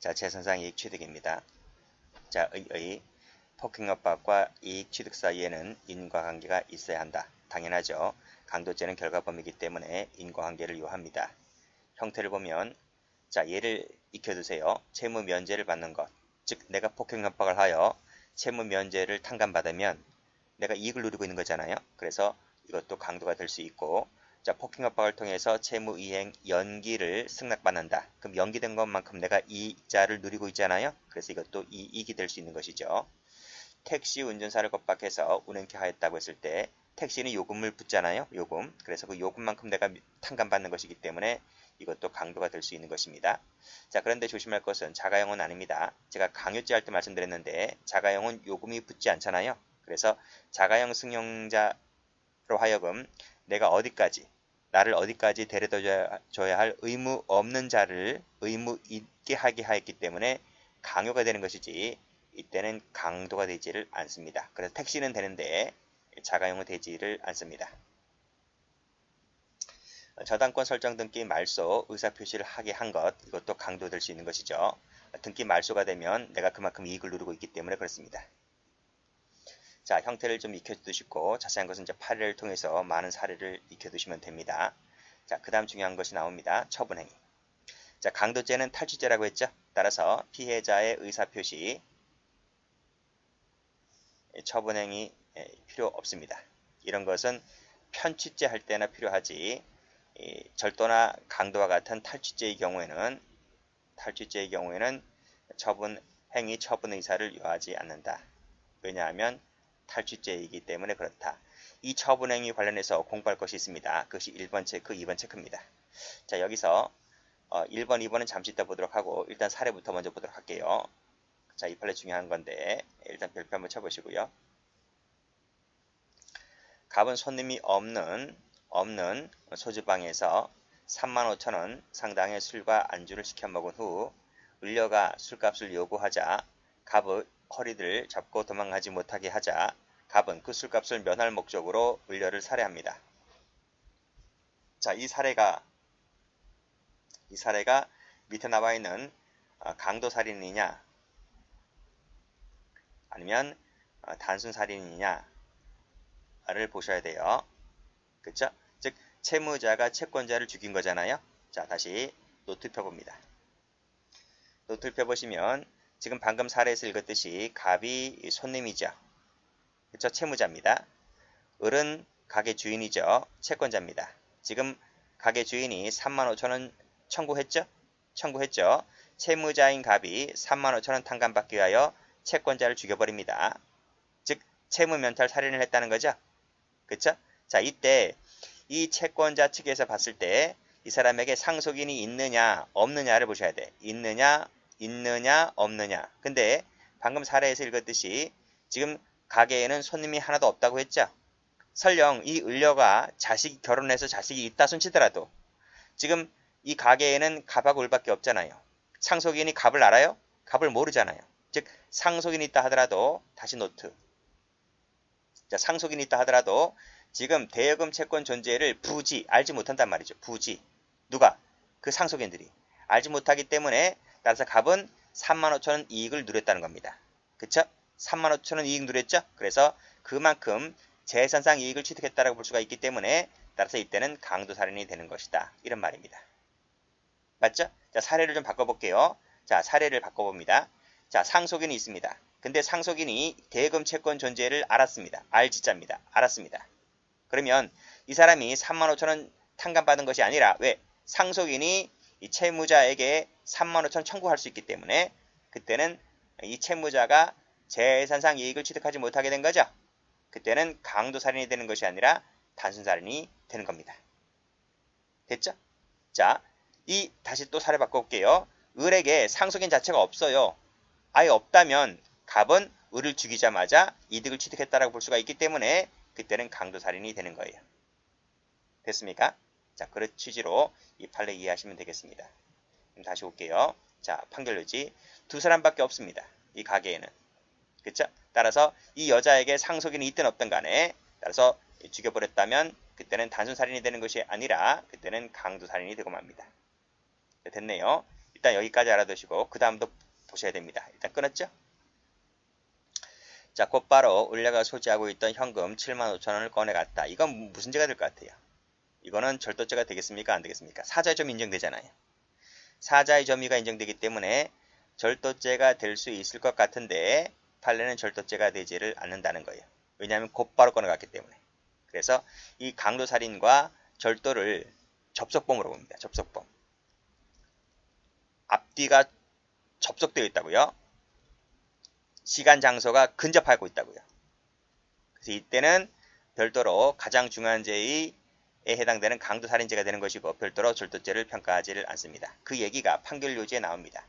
자, 재산상 이익 취득입니다. 자, 의, 의 폭행협박과 이익 취득 사이에는 인과관계가 있어야 한다. 당연하죠. 강도죄는 결과범이기 때문에 인과관계를 요합니다. 형태를 보면 자 얘를 익혀두세요. 채무 면제를 받는 것. 즉 내가 폭행협박을 하여 채무 면제를 탕감받으면 내가 이익을 누리고 있는 거잖아요. 그래서 이것도 강도가 될 수 있고 자 폭행협박을 통해서 채무 이행 연기를 승낙받는다. 그럼 연기된 것만큼 내가 이자를 누리고 있잖아요. 그래서 이것도 이익이 될 수 있는 것이죠. 택시 운전사를 겁박해서 운행케 하였다고 했을 때 택시는 요금을 붙잖아요. 요금. 그래서 그 요금만큼 내가 탕감받는 것이기 때문에 이것도 강도가 될 수 있는 것입니다. 자 그런데 조심할 것은 자가용은 아닙니다. 제가 강요죄 할 때 말씀드렸는데 자가용은 요금이 붙지 않잖아요. 그래서 자가용 승용자로 하여금 내가 어디까지 나를 어디까지 데려다 줘야 할 의무 없는 자를 의무 있게 하게 하였기 때문에 강요가 되는 것이지 이때는 강도가 되지를 않습니다. 그래서 택시는 되는데 자가용은 되지를 않습니다. 저당권 설정 등기 말소 의사표시를 하게 한 것 이것도 강도될 수 있는 것이죠. 등기 말소가 되면 내가 그만큼 이익을 누리고 있기 때문에 그렇습니다. 자 형태를 좀 익혀두시고 자세한 것은 이제 파례를 통해서 많은 사례를 익혀두시면 됩니다. 자 그 다음 중요한 것이 나옵니다. 처분행위. 자 강도죄는 탈취죄라고 했죠. 따라서 피해자의 의사표시 처분행위 필요 없습니다. 이런 것은 편취죄 할 때나 필요하지 절도나 강도와 같은 탈취죄의 경우에는 탈취죄의 경우에는 처분 행위 처분 의사를 요하지 않는다. 왜냐하면 탈취죄이기 때문에 그렇다. 이 처분 행위 관련해서 공부할 것이 있습니다. 그것이 1번 체크, 2번 체크입니다. 자 여기서 어, 1번, 2번은 잠시 이따 보도록 하고 일단 사례부터 먼저 보도록 할게요. 자, 이 판례 중요한 건데 일단 별표 한번 쳐보시고요. 갑은 손님이 없는 없는 소주방에서 35,000원 상당의 술과 안주를 시켜 먹은 후 을려가 술값을 요구하자 갑의 허리를 잡고 도망가지 못하게 하자 갑은 그 술값을 면할 목적으로 을려를 살해합니다. 자, 이 사례가 이 사례가 밑에 나와 있는 어, 강도 살인이냐 아니면 어, 단순 살인이냐를 보셔야 돼요. 그쵸? 즉 채무자가 채권자를 죽인 거잖아요. 자 다시 노트 펴봅니다. 노트 펴보시면 지금 방금 사례에서 읽었듯이 갑이 손님이죠. 그쵸? 채무자입니다. 을은 가게 주인이죠. 채권자입니다. 지금 가게 주인이 35,000원 청구했죠? 청구했죠. 채무자인 갑이 35,000원 탕감받기 위하여 채권자를 죽여버립니다. 즉 채무 면탈 살인을 했다는 거죠. 그쵸? 자, 이때 이 채권자 측에서 봤을 때 이 사람에게 상속인이 있느냐 없느냐를 보셔야 돼. 있느냐 있느냐 없느냐. 근데 방금 사례에서 읽었듯이 지금 가게에는 손님이 하나도 없다고 했죠. 설령 이 을려가 자식 결혼해서 자식이 있다 손치더라도 지금 이 가게에는 갑하고 을밖에 없잖아요. 상속인이 갑을 알아요? 갑을 모르잖아요. 즉 상속인이 있다 하더라도 다시 노트. 자, 상속인이 있다 하더라도 지금 대여금 채권 존재를 부지 알지 못한단 말이죠. 부지. 누가? 그 상속인들이. 알지 못하기 때문에 따라서 갑은 3만 5천원 이익을 누렸다는 겁니다. 그쵸? 3만 5천원 이익 누렸죠? 그래서 그만큼 재산상 이익을 취득했다고 볼 수가 있기 때문에 따라서 이때는 강도 살인이 되는 것이다. 이런 말입니다. 맞죠? 자, 사례를 좀 바꿔볼게요. 자, 사례를 바꿔봅니다. 자, 상속인이 있습니다. 근데 상속인이 대금 채권 존재를 알았습니다. 알지자입니다. 알았습니다. 그러면 이 사람이 3만 5천원 탕감받은 것이 아니라 왜? 상속인이 이 채무자에게 3만 5천 청구할 수 있기 때문에 그때는 이 채무자가 재산상 이익을 취득하지 못하게 된 거죠. 그때는 강도 살인이 되는 것이 아니라 단순 살인이 되는 겁니다. 됐죠? 자, 이 다시 또 사례 바꿔볼게요. 을에게 상속인 자체가 없어요. 아예 없다면 갑은 을을 죽이자마자 이득을 취득했다라고 볼 수가 있기 때문에 그때는 강도 살인이 되는 거예요. 됐습니까? 자, 그런 취지로 이 판례 이해하시면 되겠습니다. 다시 올게요. 자, 판결료지 두 사람밖에 없습니다. 이 가게에는. 그쵸? 따라서 이 여자에게 상속인이 있든 없든 간에 따라서 죽여버렸다면 그때는 단순 살인이 되는 것이 아니라 그때는 강도 살인이 되고 맙니다. 됐네요. 일단 여기까지 알아두시고 그 다음도 보셔야 됩니다. 일단 끊었죠? 자, 곧바로 을려가 소지하고 있던 현금 7만 5천 원을 꺼내갔다. 이건 무슨 죄가 될 것 같아요? 이거는 절도죄가 되겠습니까? 안 되겠습니까? 사자의 점 인정되잖아요. 사자의 점의가 인정되기 때문에 절도죄가 될 수 있을 것 같은데 판례는 절도죄가 되지를 않는다는 거예요. 왜냐하면 곧바로 꺼내갔기 때문에. 그래서 이 강도살인과 절도를 접속범으로 봅니다. 접속범. 앞뒤가 접속되어 있다고요. 시간 장소가 근접하고 있다고요. 그래서 이때는 별도로 가장 중요한 죄에 해당되는 강도살인죄가 되는 것이고 별도로 절도죄를 평가하지를 않습니다. 그 얘기가 판결 요지에 나옵니다.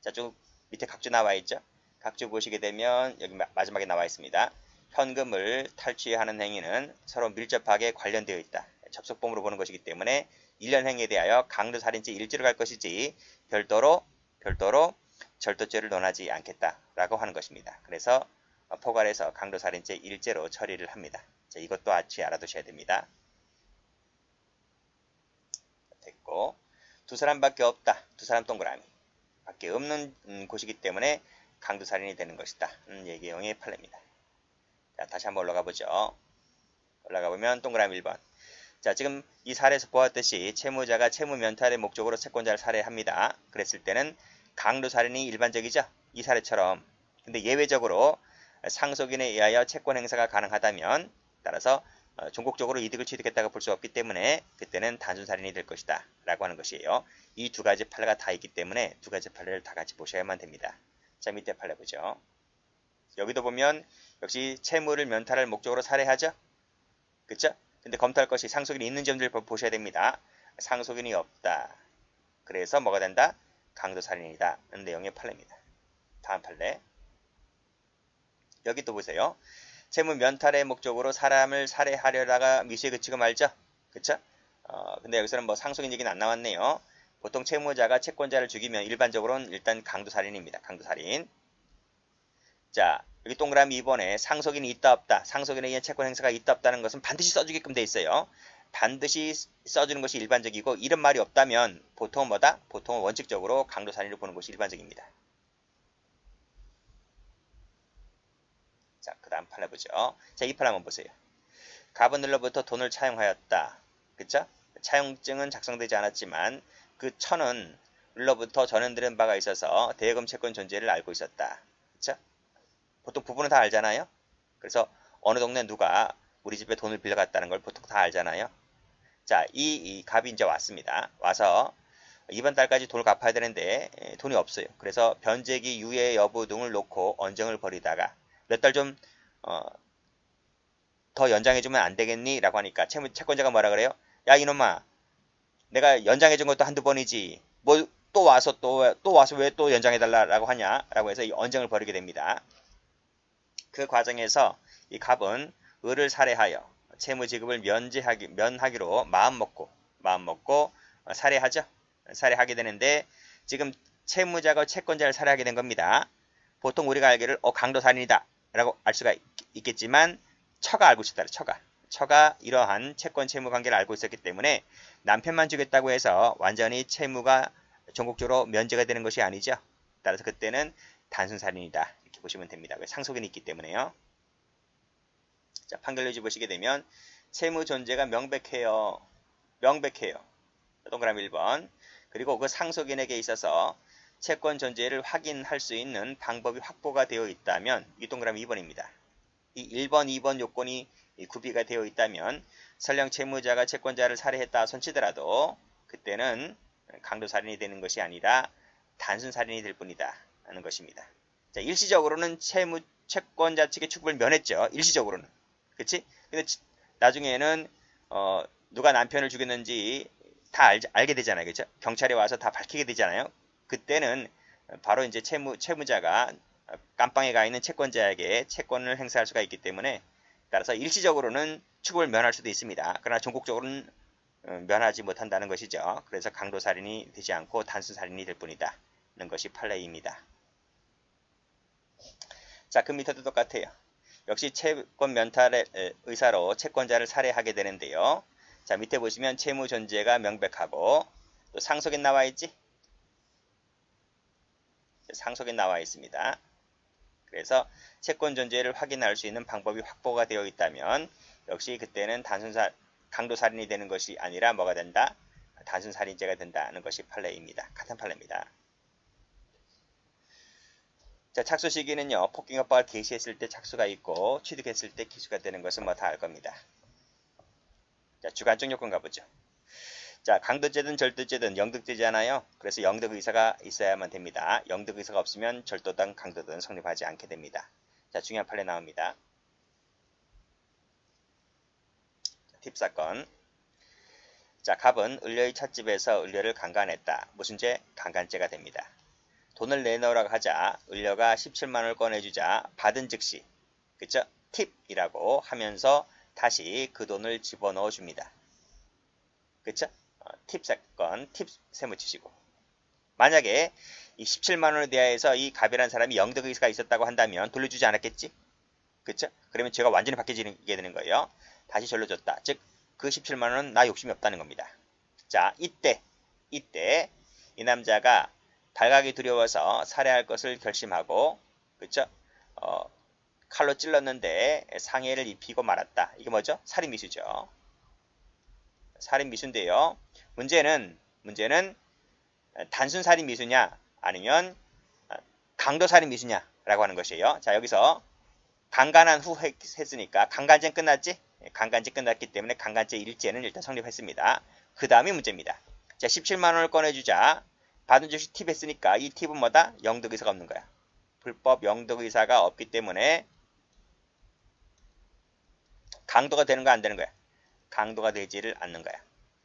자, 쭉 밑에 각주 나와 있죠? 각주 보시게 되면 여기 마지막에 나와 있습니다. 현금을 탈취하는 행위는 서로 밀접하게 관련되어 있다. 접속범으로 보는 것이기 때문에 1년 행위에 대하여 강도살인죄 일지로 갈 것이지 별도로 별도로 절도죄를 논하지 않겠다라고 하는 것입니다. 그래서 포괄해서 강도살인죄 일제로 처리를 합니다. 자, 이것도 같이 알아두셔야 됩니다. 됐고 두 사람밖에 없다. 두 사람 동그라미. 밖에 없는 음, 곳이기 때문에 강도살인이 되는 것이다. 음, 예기용의 판례입니다. 자, 다시 한번 올라가 보죠. 올라가 보면 동그라미 1번. 자, 지금 이 사례에서 보았듯이 채무자가 채무 면탈의 목적으로 채권자를 살해합니다. 그랬을 때는 강도살인이 일반적이죠. 이 사례처럼. 근데 예외적으로 상속인에 의하여 채권 행사가 가능하다면 따라서 어, 종국적으로 이득을 취득했다고 볼 수 없기 때문에 그때는 단순살인이 될 것이다 라고 하는 것이에요. 이 두 가지 판례가 다 있기 때문에 두 가지 판례를 다 같이 보셔야만 됩니다. 자 밑에 판례 보죠. 여기도 보면 역시 채무를 면탈할 목적으로 살해하죠. 그쵸? 근데 검토할 것이 상속인이 있는 점들을 보셔야 됩니다. 상속인이 없다. 그래서 뭐가 된다? 강도살인이다. 는 내용의 판례입니다. 다음 판례. 여기 또 보세요. 채무 면탈의 목적으로 사람을 살해하려다가 미수에 그치고 말죠. 그쵸? 어, 근데 여기서는 뭐 상속인 얘기는 안 나왔네요. 보통 채무자가 채권자를 죽이면 일반적으로는 일단 강도살인입니다. 강도살인. 자, 여기 동그라미 2번에 상속인이 있다 없다. 상속인에 의한 채권 행사가 있다 없다는 것은 반드시 써주게끔 돼 있어요. 반드시 써주는 것이 일반적이고 이런 말이 없다면 보통은 뭐다? 보통은 원칙적으로 강도살인을 보는 것이 일반적입니다. 그 다음 판을 보죠. 자, 이판 한번 보세요. 가브늘로부터 돈을 차용하였다. 그쵸? 차용증은 작성되지 않았지만 그 천은 을로부터 전현들은 바가 있어서 대여금 채권 존재를 알고 있었다. 그쵸? 보통 부부는 다 알잖아요. 그래서 어느 동네 누가 우리 집에 돈을 빌려갔다는 걸 보통 다 알잖아요. 자, 이, 이 갑이 이제 왔습니다. 와서 이번 달까지 돈을 갚아야 되는데 돈이 없어요. 그래서 변제기 유예 여부 등을 놓고 언쟁을 벌이다가 몇 달 좀 어, 더 연장해주면 안 되겠니? 라고 하니까 채무, 채권자가 뭐라 그래요? 야 이놈아 내가 연장해준 것도 한두 번이지 뭐 또 와서 또, 또 와서 왜 또 연장해달라 라고 하냐 라고 해서 이 언쟁을 벌이게 됩니다. 그 과정에서 이 갑은 을을 살해하여 채무 지급을 면제하기, 면하기로 마음먹고 마음먹고 어, 살해하죠. 살해하게 되는데 지금 채무자가 채권자를 살해하게 된 겁니다. 보통 우리가 알기를 어 강도 살인이다 라고 알 수가 있, 겠지만 처가 알고 있었다. 처가. 처가 이러한 채권 채무 관계를 알고 있었기 때문에 남편만 주겠다고 해서 완전히 채무가 전국적으로 면제가 되는 것이 아니죠. 따라서 그때는 단순 살인이다. 이렇게 보시면 됩니다. 왜 상속인이 있기 때문에요. 자, 판결료지 보시게 되면 채무 존재가 명백해요. 명백해요. 동그라미 1번. 그리고 그 상속인에게 있어서 채권 존재를 확인할 수 있는 방법이 확보가 되어 있다면 이 동그라미 2번입니다. 이 1번, 2번 요건이 구비가 되어 있다면 설령 채무자가 채권자를 살해했다 손치더라도 그때는 강도 살인이 되는 것이 아니라 단순 살인이 될 뿐이다 하는 것입니다. 자, 일시적으로는 채무 채권자 측의 축복을 면했죠. 일시적으로는. 그치? 근데 나중에는 어, 누가 남편을 죽였는지 다 알, 알게 되잖아요. 그죠? 경찰에 와서 다 밝히게 되잖아요. 그때는 바로 이제 채무, 채무자가 깜빵에 가 있는 채권자에게 채권을 행사할 수가 있기 때문에 따라서 일시적으로는 추구를 면할 수도 있습니다. 그러나 전국적으로는 어, 면하지 못한다는 것이죠. 그래서 강도살인이 되지 않고 단순살인이 될 뿐이다. 는 것이 판례입니다. 자, 그 밑에도 똑같아요. 역시 채권 면탈의 의사로 채권자를 살해하게 되는데요. 자 밑에 보시면 채무 존재가 명백하고 또 상속인 나와 있지? 상속에 나와 있습니다. 그래서 채권 존재를 확인할 수 있는 방법이 확보가 되어 있다면 역시 그때는 단순사 강도 살인이 되는 것이 아니라 뭐가 된다? 단순 살인죄가 된다는 것이 판례입니다. 같은 판례입니다. 자, 착수 시기는요. 폭행협박을 개시했을 때 착수가 있고 취득했을 때 기수가 되는 것은 뭐 다 알 겁니다. 자, 주관적 요건 가보죠. 자, 강도죄든 절도죄든 영득죄잖아요. 그래서 영득 의사가 있어야만 됩니다. 영득 의사가 없으면 절도든 강도든 성립하지 않게 됩니다. 자, 중요한 판례 나옵니다. 팁 사건. 자, 갑은 을려의 찻집에서 을려를 강간했다. 무슨 죄? 강간죄가 됩니다. 돈을 내놓으라고 하자 을려가 17만원을 꺼내주자 받은 즉시 그쵸? 팁이라고 하면서 다시 그 돈을 집어넣어 줍니다. 그쵸? 어, 팁 사건, 팁 세무치시고 만약에 이 17만원에 대하여서 이 갑이라는 사람이 영득의사가 있었다고 한다면 돌려주지 않았겠지? 그쵸? 그러면 죄가 완전히 바뀌게 되는 거예요. 다시 절로 줬다. 즉, 그 17만원은 나 욕심이 없다는 겁니다. 자, 이때, 이때 이 남자가 발각이 두려워서 살해할 것을 결심하고 그쵸? 어, 칼로 찔렀는데 상해를 입히고 말았다. 이게 뭐죠? 살인 미수죠. 살인 미수인데요. 문제는 문제는 단순 살인 미수냐 아니면 강도 살인 미수냐라고 하는 것이에요. 자 여기서 강간한 후 했으니까 강간죄는 끝났지? 강간죄 끝났기 때문에 강간죄 일죄는 일단 성립했습니다. 그 다음이 문제입니다. 자 17만원을 꺼내주자 받은 즉시 팁 했으니까 이 팁은 뭐다? 영득의사가 없는 거야. 불법 영득의사가 없기 때문에 강도가 되는 거안 되는 거야. 강도가 되지를 않는 거야.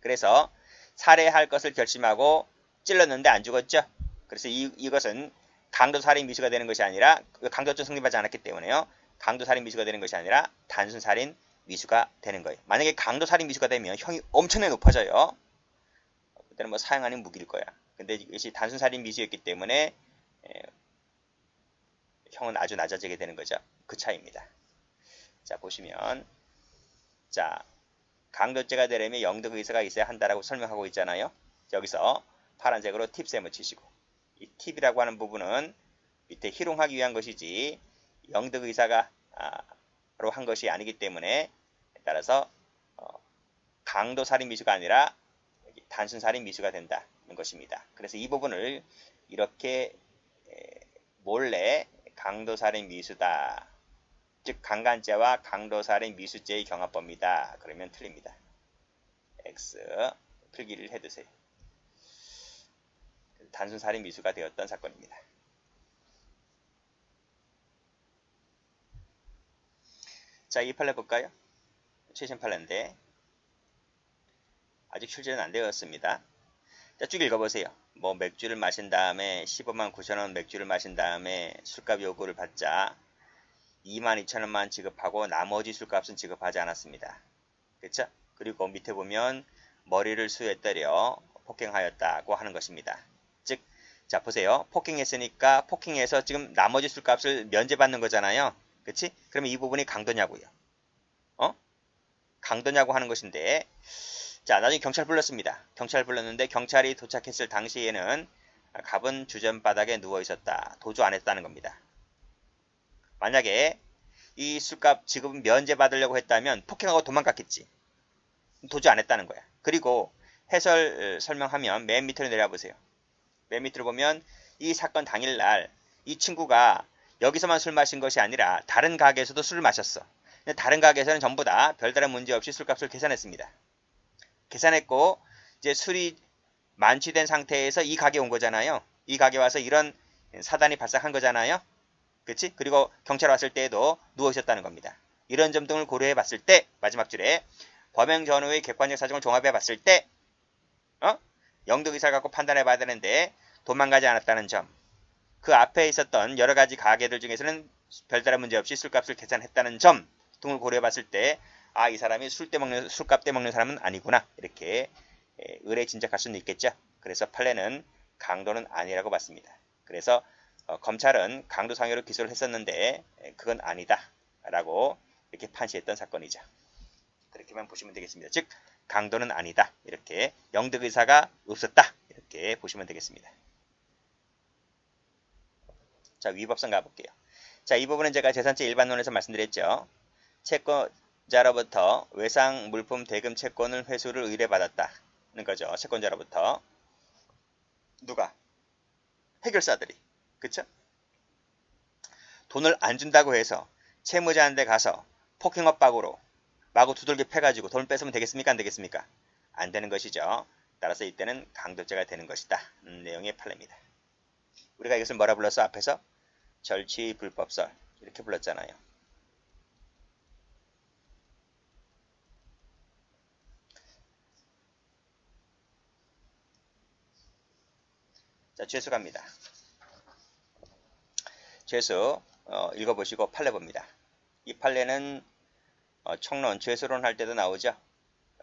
그래서 살해할 것을 결심하고 찔렀는데 안 죽었죠. 그래서 이, 이것은 강도 살인 미수가 되는 것이 아니라 강도죄 성립하지 않았기 때문에요. 강도 살인 미수가 되는 것이 아니라 단순 살인 미수가 되는 거예요. 만약에 강도 살인 미수가 되면 형이 엄청나게 높아져요. 그때는 뭐 아닌 무기일 거야. 근데 이것이 단순 살인 미수였기 때문에 에, 형은 아주 낮아지게 되는 거죠. 그 차이입니다. 자 보시면 자 강도죄가 되려면 영득 의사가 있어야 한다라고 설명하고 있잖아요. 여기서 파란색으로 팁셈을 치시고 이 팁이라고 하는 부분은 밑에 희롱하기 위한 것이지 영득 의사가 아, 로한 것이 아니기 때문에 따라서 어, 강도 살인 미수가 아니라 단순 살인 미수가 된다. 것입니다. 그래서 이 부분을 이렇게 몰래 강도 살인 미수다. 즉 강간죄와 강도살인 미수죄의 경합법이다. 그러면 틀립니다. X 필기를 해두세요. 단순 살인 미수가 되었던 사건입니다. 자, 이 판례 볼까요? 최신 판례인데 아직 출제는 안 되었습니다. 자, 쭉 읽어보세요. 뭐 맥주를 마신 다음에 15만 9천원 맥주를 마신 다음에 술값 요구를 받자 2만 2천원만 지급하고 나머지 술값은 지급하지 않았습니다. 그쵸? 그리고 밑에 보면 머리를 수에 때려 폭행하였다고 하는 것입니다. 즉, 자 보세요. 폭행했으니까 폭행해서 지금 나머지 술값을 면제받는 거잖아요. 그치? 그러면 이 부분이 강도냐고요. 어? 강도냐고 하는 것인데 자, 나중에 경찰 불렀습니다. 경찰 불렀는데 경찰이 도착했을 당시에는 갑은 주전 바닥에 누워 있었다. 도주 안 했다는 겁니다. 만약에 이 술값 지금 면제받으려고 했다면 폭행하고 도망갔겠지. 도주 안 했다는 거야. 그리고 해설 설명하면 맨 밑으로 내려보세요. 맨 밑으로 보면 이 사건 당일날 이 친구가 여기서만 술 마신 것이 아니라 다른 가게에서도 술을 마셨어. 다른 가게에서는 전부 다 별다른 문제 없이 술값을 계산했습니다. 계산했고 이제 술이 만취된 상태에서 이 가게 온 거잖아요. 이 가게 와서 이런 사단이 발생한 거잖아요. 그치? 그리고 경찰 왔을 때에도 누워 있었다는 겁니다. 이런 점 등을 고려해 봤을 때 마지막 줄에 범행 전후의 객관적 사정을 종합해 봤을 때 어? 영득 의사를 갖고 판단해 봐야 되는데 도망가지 않았다는 점. 그 앞에 있었던 여러 가지 가게들 중에서는 별다른 문제 없이 술값을 계산했다는 점 등을 고려해 봤을 때 아, 이 사람이 술 때 먹는, 술값 때 먹는 사람은 아니구나. 이렇게 의뢰 진작할 수는 있겠죠. 그래서 판례는 강도는 아니라고 봤습니다. 그래서 어, 검찰은 강도 상해로 기소를 했었는데 그건 아니다. 라고 이렇게 판시했던 사건이죠. 그렇게만 보시면 되겠습니다. 즉 강도는 아니다. 이렇게 영득 의사가 없었다. 이렇게 보시면 되겠습니다. 자, 위법성 가볼게요. 자, 이 부분은 제가 재산세 일반론에서 말씀드렸죠. 채권자로부터 외상 물품 대금 채권을 회수를 의뢰받았다는 거죠. 채권자로부터. 누가? 해결사들이. 그쵸? 돈을 안 준다고 해서 채무자한테 가서 폭행업박으로 마구 두들겨 패가지고 돈을 뺏으면 되겠습니까? 안 되겠습니까? 안 되는 것이죠. 따라서 이때는 강도죄가 되는 것이다. 음, 내용의 판례입니다. 우리가 이것을 뭐라 불렀어? 앞에서 절취 불법설 이렇게 불렀잖아요. 자, 죄수 갑니다. 죄수 어, 읽어보시고 판례 봅니다. 이 판례는 어, 총론, 죄수론 할 때도 나오죠.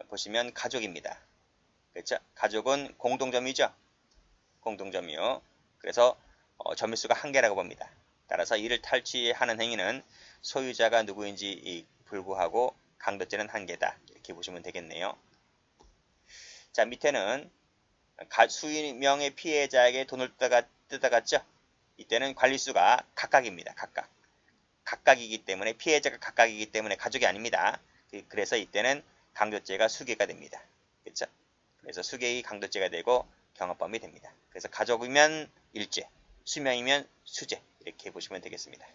보시면 가족입니다. 그렇죠? 가족은 공동점이죠. 공동점이요. 그래서 어, 점유수가 한 개라고 봅니다. 따라서 이를 탈취하는 행위는 소유자가 누구인지 불구하고 강도죄는 한 개다. 이렇게 보시면 되겠네요. 자 밑에는 수명의 피해자에게 돈을 뜯어갔죠. 이때는 관리수가 각각입니다. 각각. 각각이기 때문에 피해자가 각각이기 때문에 가족이 아닙니다. 그, 그래서 이때는 강도죄가 수개가 됩니다. 그렇죠? 그래서 수개의 강도죄가 되고 경합범이 됩니다. 그래서 가족이면 일죄, 수명이면 수죄 이렇게 보시면 되겠습니다.